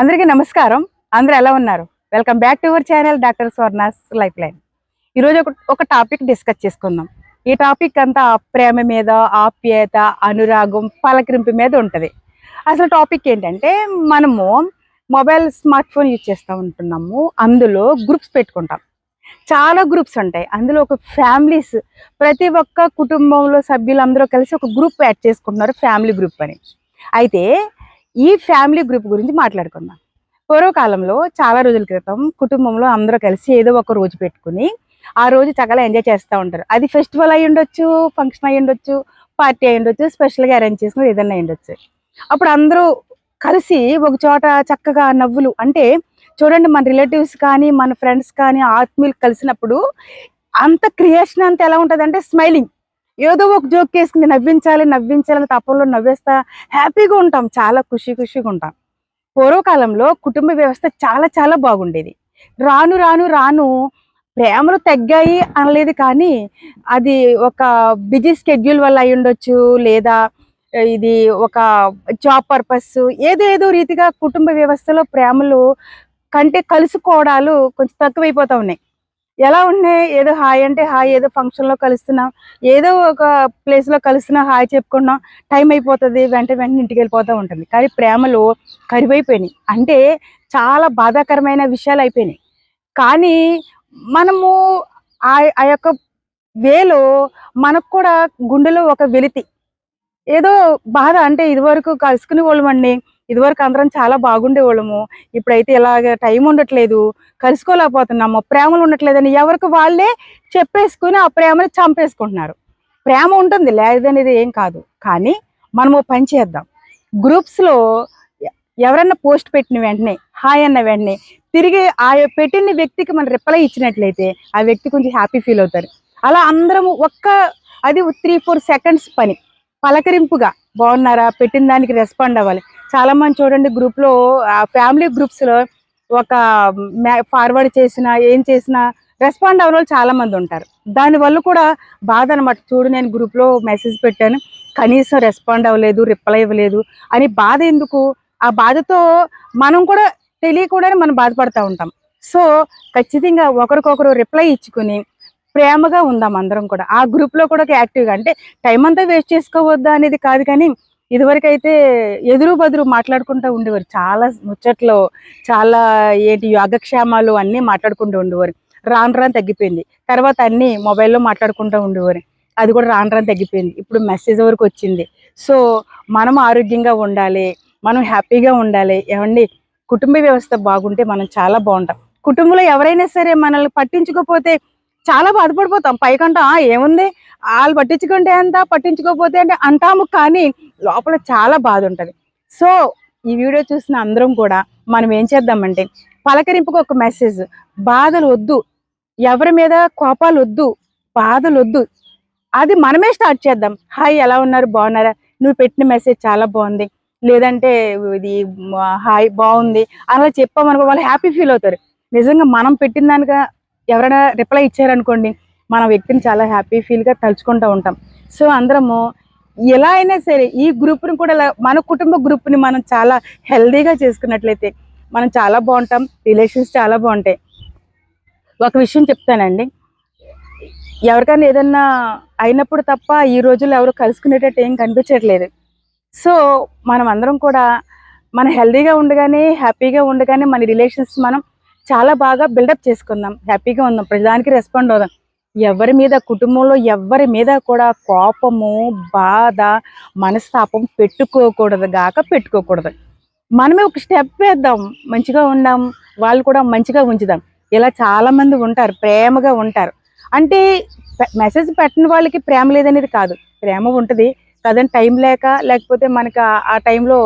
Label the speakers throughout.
Speaker 1: అందరికీ నమస్కారం. అందరూ ఎలా ఉన్నారు? Welcome back to our channel doctor Swarna's life line ఈరోజు ఒక ఒక టాపిక్ డిస్కస్ చేసుకుందాం. ఈ టాపిక్ అంతా ప్రేమ మీద ఆప్యాయత అనురాగం పలకరింపు మీద ఉంటుంది. అసలు టాపిక్ ఏంటంటే మనము మొబైల్ స్మార్ట్ ఫోన్ యూజ్ చేస్తూ ఉంటున్నాము. అందులో గ్రూప్స్ పెట్టుకుంటాం. చాలా గ్రూప్స్ ఉంటాయి. అందులో ఒక ఫ్యామిలీస్ ప్రతి ఒక్క కుటుంబంలో సభ్యులందరూ కలిసి ఒక గ్రూప్ యాడ్ చేసుకుంటున్నారు ఫ్యామిలీ గ్రూప్ అని. అయితే ఈ ఫ్యామిలీ గ్రూప్ గురించి మాట్లాడుకుందాం. పూర్వకాలంలో చాలా రోజుల క్రితం కుటుంబంలో అందరూ కలిసి ఏదో ఒక రోజు పెట్టుకుని ఆ రోజు చక్కగా ఎంజాయ్ చేస్తూ ఉంటారు. అది ఫెస్టివల్ అయి ఉండొచ్చు ఫంక్షన్ అయి ఉండొచ్చు పార్టీ అయి ఉండొచ్చు స్పెషల్గా అరేంజ్ చేసుకుని ఏదైనా అయి ఉండొచ్చు. అప్పుడు అందరూ కలిసి ఒక చోట చక్కగా నవ్వులు అంటే చూడండి మన రిలేటివ్స్ కానీ మన ఫ్రెండ్స్ కానీ ఆత్మీయులు కలిసినప్పుడు అంత క్రియేషన్ అంత ఎలా ఉంటుంది అంటే స్మైలింగ్ ఏదో ఒక జోక్ వేసుకుని నవ్వించాలి నవ్వించాలని తపంలో నవ్వేస్తా హ్యాపీగా ఉంటాం చాలా ఖుషి ఖుషిగా ఉంటాం. పూర్వకాలంలో కుటుంబ వ్యవస్థ చాలా చాలా బాగుండేది. రాను రాను రాను ప్రేమలు తగ్గాయి అనలేదు కానీ అది ఒక బిజీ స్కెడ్యూల్ వల్ల అయి ఉండొచ్చు లేదా ఇది ఒక జాబ్ పర్పస్ ఏదేదో రీతిగా కుటుంబ వ్యవస్థలో ప్రేమలు కంటే కలుసుకోవడాలు కొంచెం తక్కువైపోతా ఉన్నాయి. ఎలా ఉన్నాయి ఏదో హాయ్ అంటే హాయ్ ఏదో ఫంక్షన్లో కలుస్తున్నాం. ఏదో ఒక ప్లేస్లో కలుస్తున్నాం హాయ్ చెప్పుకున్నాం. టైం అయిపోతుంది వెంట వెంటనే ఇంటికి వెళ్ళిపోతూ ఉంటుంది. కానీ ప్రేమలు కరువైపోయినాయి. అంటే చాలా బాధాకరమైన విషయాలు అయిపోయినాయి. కానీ మనము ఆ ఆ యొక్క వేలో మనకు కూడా గుండెలో ఒక వెలితి. ఏదో బాధ అంటే ఇదివరకు కలుసుకునే వాళ్ళమండి. ఇదివరకు అందరం చాలా బాగుండేవాళ్ళము. ఇప్పుడైతే ఇలాగ టైం ఉండట్లేదు. కలుసుకోలేకపోతున్నాము. ప్రేమలు ఉండట్లేదని ఎవరికి వాళ్ళే చెప్పేసుకుని ఆ ప్రేమని చంపేసుకుంటున్నారు. ప్రేమ ఉంటుంది లేదనేది ఏం కాదు. కానీ మనము పని చేద్దాం. గ్రూప్స్లో ఎవరన్నా పోస్ట్ పెట్టిన వెంటనే హాయ్ అన్న వెంటనే తిరిగి ఆ పెట్టిన వ్యక్తికి మనం రిప్లై ఇచ్చినట్లయితే ఆ వ్యక్తి కొంచెం హ్యాపీ ఫీల్ అవుతారు. అలా అందరము ఒక్క అది త్రీ ఫోర్ సెకండ్స్ పని. పలకరింపుగా బాగున్నారా? పెట్టిన దానికి రెస్పాండ్ అవ్వాలి. చాలా మంది చూడండి గ్రూప్లో ఫ్యామిలీ గ్రూప్స్లో ఒక ఫార్వర్డ్ చేసినా ఏం చేసినా రెస్పాండ్ అవ్వని వాళ్ళు చాలా మంది ఉంటారు. దాని వల్ల కూడా బాధ అనమాట చూడు నేను గ్రూప్లో మెసేజ్ పెట్టాను. కనీసం రెస్పాండ్ అవ్వలేదు రిప్లై ఇవ్వలేదు అని బాధ ఎందుకు? ఆ బాధతో మనం కూడా తెలియకుండానే మనం బాధపడుతూ ఉంటాం. సో ఖచ్చితంగా ఒకరికొకరు రిప్లై ఇచ్చుకుని ప్రేమగా ఉందాం అందరం కూడా. ఆ గ్రూప్లో కూడా కూడా యాక్టివ్గా అంటే టైం అంతా వేస్ట్ చేసుకోవద్దా అనేది కాదు కానీ ఇదివరకు అయితే ఎదురు బదురు మాట్లాడుకుంటూ ఉండేవారు. చాలా ముచ్చట్లో చాలా ఏంటి యోగక్షేమాలు అన్నీ మాట్లాడుకుంటూ ఉండేవారు. రాను రాను తగ్గిపోయింది. తర్వాత అన్నీ మొబైల్లో మాట్లాడుకుంటూ ఉండేవారు. అది కూడా రాను రాను తగ్గిపోయింది. ఇప్పుడు మెసేజ్ వరకు వచ్చింది. సో మనం ఆరోగ్యంగా ఉండాలి మనం హ్యాపీగా ఉండాలి. ఏమండి? కుటుంబ వ్యవస్థ బాగుంటే మనం చాలా బాగుంటాం. కుటుంబంలో ఎవరైనా సరే మనల్ని పట్టించుకోకపోతే చాలా బాధపడిపోతాం. పైకంటా ఏముంది? వాళ్ళు పట్టించుకుంటే ఎంత పట్టించుకోకపోతే అంటే అంటాము కానీ లోపల చాలా బాధ ఉంటుంది. సో ఈ వీడియో చూసిన అందరం కూడా మనం ఏం చేద్దామంటే పలకరింపుకు ఒక మెసేజ్ బాధలు వద్దు ఎవరి మీద కోపాలు వద్దు బాధలు వద్దు అది మనమే స్టార్ట్ చేద్దాం. హాయ్ ఎలా ఉన్నారు? బాగున్నారా? నువ్వు పెట్టిన మెసేజ్ చాలా బాగుంది. లేదంటే ఇది హాయ్ బాగుంది అలా చెప్పామనుకో వాళ్ళు హ్యాపీ ఫీల్ అవుతారు. నిజంగా మనం పెట్టిన దానిగా ఎవరైనా రిప్లై ఇచ్చారనుకోండి మన వ్యక్తిని చాలా హ్యాపీ ఫీల్గా తలుచుకుంటూ ఉంటాం. సో అందరము ఎలా అయినా సరే ఈ గ్రూప్ని కూడా మన కుటుంబ గ్రూప్ని మనం చాలా హెల్దీగా చేసుకున్నట్లయితే మనం చాలా బాగుంటాం రిలేషన్స్ చాలా బాగుంటాయి. ఒక విషయం చెప్తానండి. ఎవరికైనా ఏదన్నా అయినప్పుడు తప్ప ఈ రోజుల్లో ఎవరు కలుసుకునేటట్టు ఏం కనిపించట్లేదు. సో మనం అందరం కూడా మన హెల్దీగా ఉండగానే హ్యాపీగా ఉండగానే మన రిలేషన్స్ మనం చాలా బాగా బిల్డప్ చేసుకుందాం. హ్యాపీగా ఉందాం. ప్రతిదానికి రెస్పాండ్ అవుదాం. ఎవరి మీద కుటుంబంలో ఎవరి మీద కూడా కోపము బాధ మనస్తాపం పెట్టుకోకూడదు గాక పెట్టుకోకూడదు. మనమే ఒక స్టెప్ వేద్దాం మంచిగా ఉందాం వాళ్ళు కూడా మంచిగా ఉంచుదాం. ఇలా చాలా మంది ఉంటారు ప్రేమగా ఉంటారు. అంటే మెసేజ్ పెట్టిన వాళ్ళకి ప్రేమ లేదనేది కాదు. ప్రేమ ఉంటుంది కదండి టైం లేక లేకపోతే మనకి ఆ టైంలో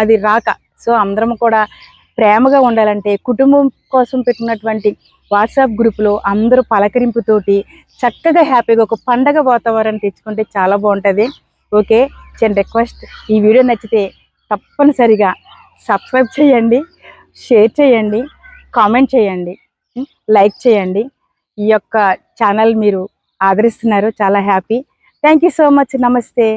Speaker 1: అది రాక. సో అందరం కూడా ప్రేమగా ఉండాలంటే కుటుంబం కోసం పెట్టినటువంటి వాట్సాప్ గ్రూప్లో అందరూ పలకరింపుతోటి చక్కగా హ్యాపీగా ఒక పండగ వాతావరణం తెచ్చుకుంటే చాలా బాగుంటుంది. ఓకే చిన్న రిక్వెస్ట్. ఈ వీడియో నచ్చితే తప్పనిసరిగా సబ్స్క్రైబ్ చేయండి షేర్ చేయండి కామెంట్ చేయండి లైక్ చేయండి. ఈ యొక్క ఛానల్ మీరు ఆదరిస్తున్నారు చాలా happy. Thank you so much. నమస్తే.